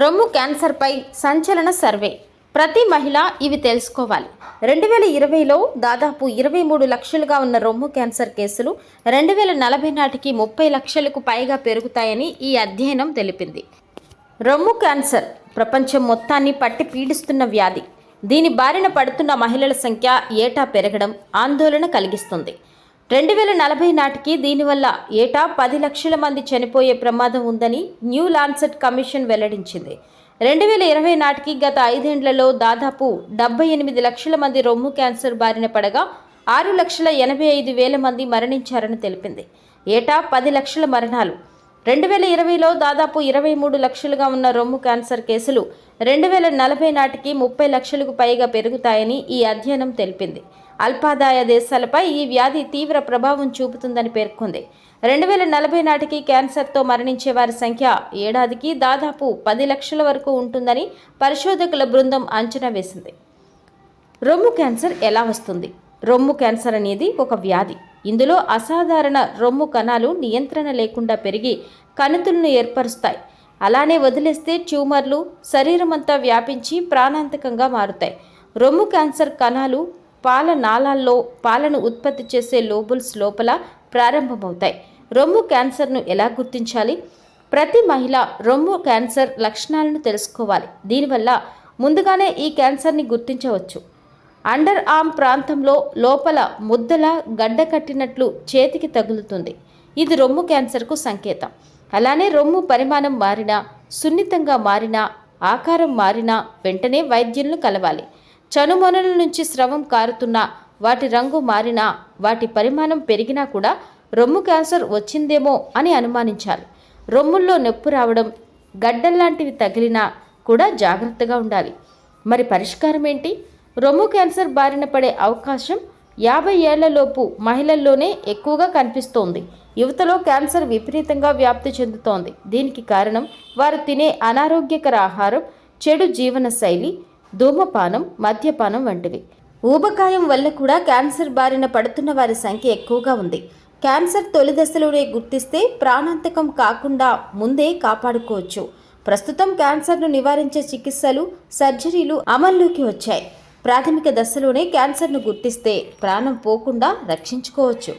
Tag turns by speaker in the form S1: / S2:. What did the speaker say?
S1: రొమ్ము క్యాన్సర్పై సంచలన సర్వే. ప్రతి మహిళ ఇవి తెలుసుకోవాలి. రెండు వేల ఇరవైలో దాదాపు ఇరవై మూడు లక్షలుగా ఉన్న రొమ్ము క్యాన్సర్ కేసులు రెండు వేల నలభై నాటికి ముప్పై లక్షలకు పైగా పెరుగుతాయని ఈ అధ్యయనం తెలిపింది. రొమ్ము క్యాన్సర్ ప్రపంచం మొత్తాన్ని పట్టి పీడిస్తున్న వ్యాధి. దీని బారిన పడుతున్న మహిళల సంఖ్య ఏటా పెరగడం ఆందోళన కలిగిస్తుంది. రెండు వేల నలభై నాటికి దీనివల్ల ఏటా పది లక్షల మంది చనిపోయే ప్రమాదం ఉందని న్యూ లాన్సెట్ కమిషన్ వెల్లడించింది. రెండు వేల ఇరవై నాటికి గత ఐదేండ్లలో దాదాపు డెబ్బై ఎనిమిది లక్షల మంది రొమ్ము క్యాన్సర్ బారిన పడగా ఆరు లక్షల ఎనభై ఐదు వేల మంది మరణించారని తెలిపింది. ఏటా పది లక్షల మరణాలు రెండు వేల ఇరవైలో దాదాపు ఇరవై మూడు లక్షలుగా ఉన్న రొమ్ము క్యాన్సర్ కేసులు రెండు వేల నలభై నాటికి ముప్పై లక్షలకు పైగా పెరుగుతాయని ఈ అధ్యయనం తెలిపింది. అల్పాదాయ దేశాలపై ఈ వ్యాధి తీవ్ర ప్రభావం చూపుతుందని పేర్కొంది. రెండు వేల నలభై నాటికి క్యాన్సర్తో మరణించే వారి సంఖ్య ఏడాదికి దాదాపు పది లక్షల వరకు ఉంటుందని పరిశోధకుల బృందం అంచనా వేసింది. రొమ్ము క్యాన్సర్ ఎలా వస్తుంది? రొమ్ము క్యాన్సర్ అనేది ఒక వ్యాధి. ఇందులో అసాధారణ రొమ్ము కణాలు నియంత్రణ లేకుండా పెరిగి కణితులను ఏర్పరుస్తాయి. అలానే వదిలేస్తే ట్యూమర్లు శరీరమంతా వ్యాపించి ప్రాణాంతకంగా మారుతాయి. రొమ్ము క్యాన్సర్ కణాలు పాల నాళాల్లో పాలను ఉత్పత్తి చేసే లోబుల్స్ లోపల ప్రారంభమవుతాయి. రొమ్ము క్యాన్సర్ను ఎలా గుర్తించాలి? ప్రతి మహిళ రొమ్ము క్యాన్సర్ లక్షణాలను తెలుసుకోవాలి. దీనివల్ల ముందుగానే ఈ క్యాన్సర్ని గుర్తించవచ్చు. అండర్ ఆర్మ్ ప్రాంతంలో లోపల ముద్దల గడ్డ కట్టినట్లు చేతికి తగులుతుంది. ఇది రొమ్ము క్యాన్సర్కు సంకేతం. అలానే రొమ్ము పరిమాణం మారినా సున్నితంగా మారినా ఆకారం మారినా వెంటనే వైద్యులను కలవాలి. చనుమొనల నుంచి స్రవం కారుతున్నా వాటి రంగు మారినా వాటి పరిమాణం పెరిగినా కూడా రొమ్ము క్యాన్సర్ వచ్చిందేమో అని అనుమానించాలి. రొమ్ముల్లో నొప్పి రావడం గడ్డల్లాంటివి తగిలినా కూడా జాగ్రత్తగా ఉండాలి. మరి పరిష్కారం ఏంటి రొమ్ము క్యాన్సర్ బారిన పడే అవకాశం యాభై ఏళ్ళలోపు మహిళల్లోనే ఎక్కువగా కనిపిస్తోంది. యువతలో క్యాన్సర్ విపరీతంగా వ్యాప్తి చెందుతోంది. దీనికి కారణం వారు తినే అనారోగ్యకర ఆహారం చెడు జీవన శైలి ధూమపానం మద్యపానం వంటివి. ఊబకాయం వల్ల కూడా క్యాన్సర్ బారిన పడుతున్న వారి సంఖ్య ఎక్కువగా ఉంది. క్యాన్సర్ తొలి దశలోనే గుర్తిస్తే ప్రాణాంతకం కాకుండా ముందే కాపాడుకోవచ్చు. ప్రస్తుతం క్యాన్సర్ను నివారించే చికిత్సలు సర్జరీలు అమల్లోకి వచ్చాయి. ప్రాథమిక దశలోనే క్యాన్సర్ను గుర్తిస్తే ప్రాణం పోకుండా రక్షించుకోవచ్చు.